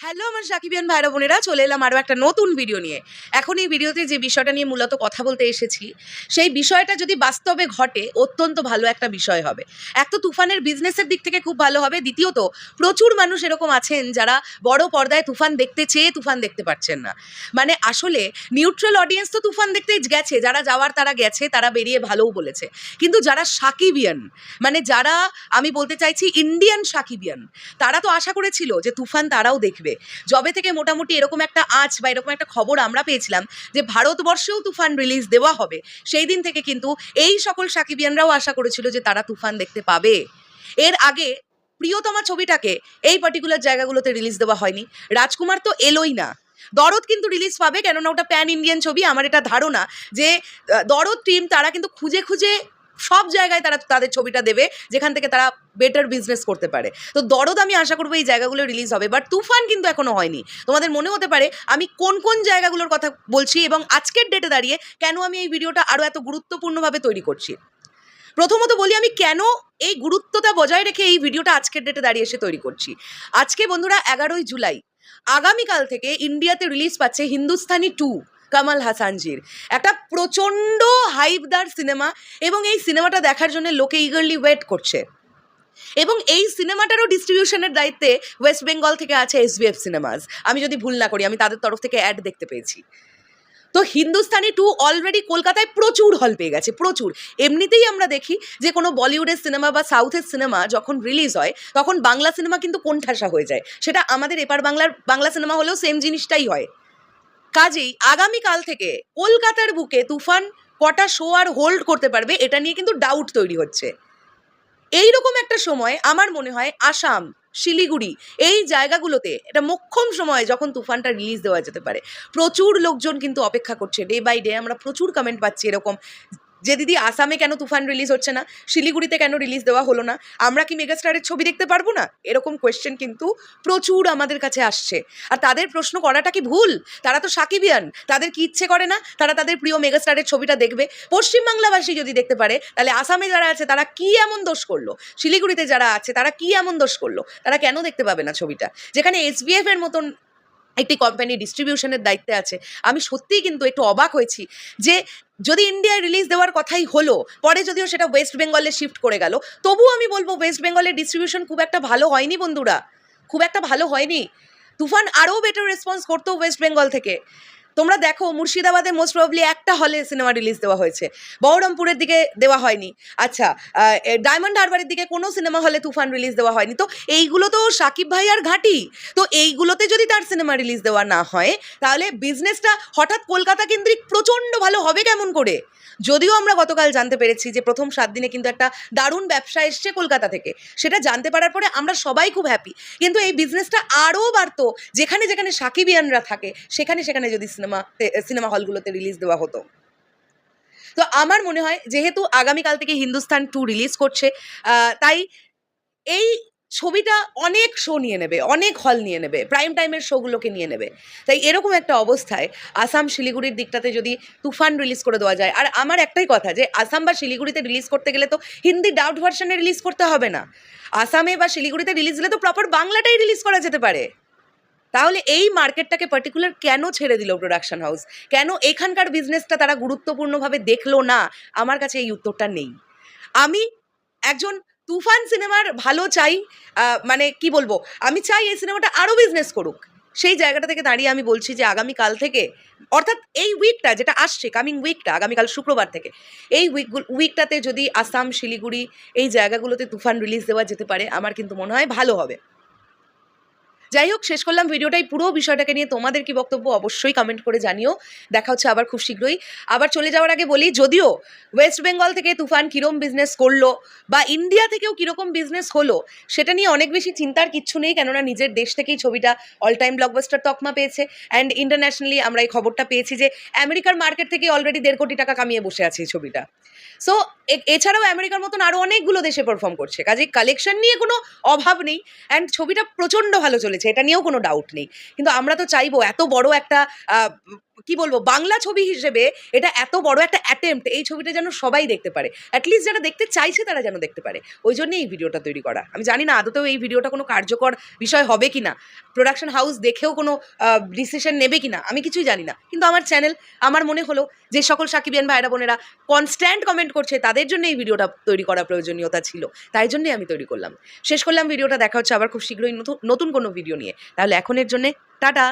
Hello আমার সাকিবিয়ান ভাইরা বোনেরা, চলে এলাম আরও একটা নতুন ভিডিও নিয়ে। এখন এই ভিডিওতে যে বিষয়টা নিয়ে মূলত কথা বলতে এসেছি, সেই বিষয়টা যদি বাস্তবে ঘটে, অত্যন্ত ভালো একটা বিষয় হবে। এক তো তুফানের বিজনেসের দিক থেকে খুব ভালো হবে, দ্বিতীয়ত, প্রচুর মানুষ এরকম আছেন যারা বড় পর্দায় তুফান দেখতে চেয়ে তুফান দেখতে পারছেন না। মানে আসলে নিউট্রাল অডিয়েন্স তো তুফান দেখতে গেছে, যারা যাওয়ার তারা গেছে, তারা বেরিয়ে ভালোও বলেছে। কিন্তু যারা সাকিবিয়ান মানে যারা, আমি বলতে চাইছি ইন্ডিয়ান সাকিবিয়ান, তারা তো আশা করেছিল যে তুফান তারাও দেখবে। জবে থেকে মোটামুটি এরকম একটা আঁচ বা এরকম একটা খবর আমরা পেয়েছিলাম যে ভারতবর্ষেও তুফান রিলিজ দেওয়া হবে, সেই দিন থেকে কিন্তু এই সকল সাকিবিয়ানরাও আশা করেছিল যে তারা তুফান দেখতে পাবে। এর আগে প্রিয়তমা ছবিটাকে এই পার্টিকুলার জায়গাগুলোতে রিলিজ দেওয়া হয়নি। রাজকুমার তো এলোই না। দরদ কিন্তু রিলিজ পাবে, কেননা ওটা প্যান ইন্ডিয়ান ছবি, আমার এটা ধারণা যে দরদ টিম তারা কিন্তু খুঁজে খুঁজে সব জায়গায় তারা তাদের ছবিটা দেবে, যেখান থেকে তারা বেটার বিজনেস করতে পারে। তো দরদ আমি আশা করব এই জায়গাগুলো রিলিজ হবে। বাট তুফান কিন্তু এখনও হয়নি। তোমাদের মনে হতে পারে, আমি কোন কোন জায়গাগুলোর কথা বলছি এবং আজকের ডেটে দাঁড়িয়ে কেন আমি এই ভিডিওটা আরও এত গুরুত্বপূর্ণভাবে তৈরি করছি? প্রথমত বলি আমি কেন এই গুরুত্বটা বজায় রেখে এই ভিডিওটা আজকের ডেটে দাঁড়িয়ে এসে তৈরি করছি। আজকে বন্ধুরা এগারোই জুলাই, আগামীকাল থেকে ইন্ডিয়াতে রিলিজ পাচ্ছে হিন্দুস্তানি টু কামাল হাসানজির। একটা প্রচণ্ড হাইপদার সিনেমা এবং এই সিনেমাটা দেখার জন্য লোকে ইগারলি ওয়েট করছে। এবং এই সিনেমাটারও ডিস্ট্রিবিউশনের দায়িত্বে ওয়েস্ট বেঙ্গল থেকে আছে এসবিএফ সিনেমাস আমি যদি ভুল না করি, আমি তাদের তরফ থেকে অ্যাড দেখতে পেয়েছি। তো হিন্দুস্তানি টু অলরেডি কলকাতায় প্রচুর হল পেয়ে গেছে, প্রচুর। এমনিতেই আমরা দেখি যে কোনো বলিউডের সিনেমা বা সাউথের সিনেমা যখন রিলিজ হয়, তখন বাংলা সিনেমা কিন্তু কোণঠাসা হয়ে যায়। সেটা আমাদের এপার বাংলার, বাংলা সিনেমা হলেও সেম জিনিসটাই হয়। কাজেই আগামীকাল থেকে কলকাতার বুকে তুফান, কটা শো আর হোল্ড করতে পারবে, এটা নিয়ে কিন্তু ডাউট তৈরি হচ্ছে। এই রকম একটা সময় আমার মনে হয় আসাম, শিলিগুড়ি, এই জায়গাগুলোতে এটা মোক্ষম সময় যখন তুফানটা রিলিজ দেওয়া যেতে পারে। প্রচুর লোকজন কিন্তু অপেক্ষা করছে ডে বাই ডে আমরা প্রচুর কমেন্ট পাচ্ছি এরকম যে দিদি আসামে কেন তুফান রিলিজ হচ্ছে না? শিলিগুড়িতে কেন রিলিজ দেওয়া হলো না? আমরা কি মেগাস্টারের ছবি দেখতে পারব না? এরকম কোয়েশ্চেন কিন্তু প্রচুর আমাদের কাছে আসছে। আর তাদের প্রশ্ন করাটা কি ভুল? তারা তো সাকিবিয়ান। তাদের কি ইচ্ছে করে না? তারা তাদের প্রিয় মেগাস্টারের ছবিটা দেখবে। পশ্চিমবাংলাবাসী যদি দেখতে পারে, তাহলে আসামে যারা আছে, তারা কি এমন দোষ করল? শিলিগুড়িতে যারা আছে, তারা কি এমন দোষ করল? তারা কেন দেখতে পাবে না ছবিটা? যেখানে এসবিএফ এর মতন একটি কোম্পানি ডিস্ট্রিবিউশনের দায়িত্বে আছে। আমি সত্যিই কিন্তু একটু অবাক হয়েছি যে যদি ইন্ডিয়ায় রিলিজ দেওয়ার কথাই হলো, পরে যদিও সেটা ওয়েস্ট বেঙ্গলে শিফট করে গেল, তবুও আমি বলব ওয়েস্ট বেঙ্গলের ডিস্ট্রিবিউশন খুব একটা ভালো হয়নি বন্ধুরা। খুব একটা ভালো হয়নি। তুফান আরও বেটার রেসপন্স করতো ওয়েস্ট বেঙ্গল থেকে। তোমরা দেখো, মুর্শিদাবাদে মোস্ট প্রবলি একটা হলে সিনেমা রিলিজ দেওয়া হয়েছে। বহরমপুরের দিকে দেওয়া হয়নি। আচ্ছা ডায়মন্ড হারবারের দিকে কোনো সিনেমা হলে তুফান রিলিজ দেওয়া হয়নি। তো এইগুলো তো সাকিব ভাই আর ঘাঁটি। তো এইগুলোতে যদি তার সিনেমা রিলিজ দেওয়া না হয়, তাহলে বিজনেসটা হঠাৎ কলকাতা কেন্দ্রিক প্রচণ্ড ভালো হবে কেমন করে? যদিও আমরা গতকাল জানতে পেরেছি যে প্রথম সাত দিনে কিন্তু একটা দারুণ ব্যবসা এসছে কলকাতা থেকে। সেটা জানতে পারার পরে আমরা সবাই খুব হ্যাপি কিন্তু এই বিজনেসটা আরও বাড়তো। যেখানে যেখানে সাকিবিয়ানরা থাকে, সেখানে সেখানে যদি সিনেমা সিনেমা সিনেমা হলগুলোতে রিলিজ দেওয়া হতো। তো আমার মনে হয়, যেহেতু আগামীকাল থেকে হিন্দুস্তান টু রিলিজ করছে তাই এই ছবিটা অনেক শো নিয়ে নেবে, অনেক হল নিয়ে নেবে প্রাইম টাইমের শোগুলোকে নিয়ে নেবে। তাই এরকম একটা অবস্থায় আসাম শিলিগুড়ির দিকটাতে যদি তুফান রিলিজ করে দেওয়া যায়, আর আমার একটাই কথা যে আসাম বা শিলিগুড়িতে রিলিজ করতে গেলে তো হিন্দি ডাউট ভার্সনে রিলিজ করতে হবে না। আসামে বা শিলিগুড়িতে রিলিজ দিলে তো প্রপার বাংলাটাই রিলিজ করা যেতে পারে। তাহলে এই মার্কেটটাকে পার্টিকুলার কেন ছেড়ে দিল প্রোডাকশন হাউস কেন এখানকার বিজনেসটা তারা গুরুত্বপূর্ণভাবে দেখল না? আমার কাছে এই উত্তরটা নেই। আমি একজন তুফান সিনেমার ভালো চাই মানে কি বলব? আমি চাই এই সিনেমাটা আরও বিজনেস করুক। সেই জায়গাটা থেকে দাঁড়িয়ে আমি বলছি যে আগামীকাল থেকে, অর্থাৎ এই উইকটা যেটা আসছে কামিং উইকটা আগামীকাল শুক্রবার থেকে, এই উইক উইকটাতে যদি আসাম, শিলিগুড়ি এই জায়গাগুলোতে তুফান রিলিজ দেওয়া যেতে পারে, আমার কিন্তু মনে হয় ভালো হবে। যাই হোক, শেষ করলাম ভিডিওটাই। পুরো বিষয়টাকে নিয়ে তোমাদের কি বক্তব্য অবশ্যই কমেন্ট করে জানিও। দেখা হচ্ছে আবার খুব শীঘ্রই। আবার চলে যাওয়ার আগে বলি, যদিও ওয়েস্ট বেঙ্গল থেকে তুফান কিরম বিজনেস করল বা ইন্ডিয়া থেকেও কীরকম বিজনেস হলো, সেটা নিয়ে অনেক বেশি চিন্তার কিচ্ছু নেই, কেননা নিজের দেশ থেকেই ছবিটা অল টাইম ব্লকবাস্টার তকমা পেয়েছে। অ্যান্ড ইন্টারন্যাশনালি আমরা এই খবরটা পেয়েছি যে আমেরিকার মার্কেট থেকে অলরেডি দেড় কোটি টাকা কামিয়ে বসে আছে এই ছবিটা। সো এছাড়াও আমেরিকার মতন আরও অনেকগুলো দেশে পারফর্ম করছে। কাজে কালেকশন নিয়ে কোনো অভাব নেই। অ্যান্ড ছবিটা প্রচণ্ড ভালো চলেছে। এটা নিয়েও কোনো ডাউট নেই। কিন্তু আমরা তো চাইব এত বড় একটা কি বলব, বাংলা ছবি হিসেবে এটা এত বড় একটা অ্যাটেম্প্ট এই ছবিটা যেন সবাই দেখতে পারে। অ্যাটলিস্ট যারা দেখতে চাইছে তারা যেন দেখতে পারে। ওই জন্যই এই ভিডিওটা তৈরি করা। আমি জানি না আদতেও এই ভিডিওটা কোনো কার্যকর বিষয় হবে কি না প্রোডাকশন হাউস দেখেও কোনো ডিসিশন নেবে কি না আমি কিছুই জানি না। কিন্তু আমার চ্যানেল আমার মনে হলো যে সকল সাকিবিয়ান ভাইরা বোনেরা কনস্ট্যান্ট কমেন্ট করছে, তাদের জন্য এই ভিডিওটা তৈরি করা প্রয়োজনীয়তা ছিল। তাই জন্যই আমি তৈরি করলাম। শেষ করলাম ভিডিওটা, দেখা হচ্ছে আবার খুব শীঘ্রই নতুন নতুন কোনো ভিডিও নিয়ে। তাহলে এখনের জন্যে টাটা!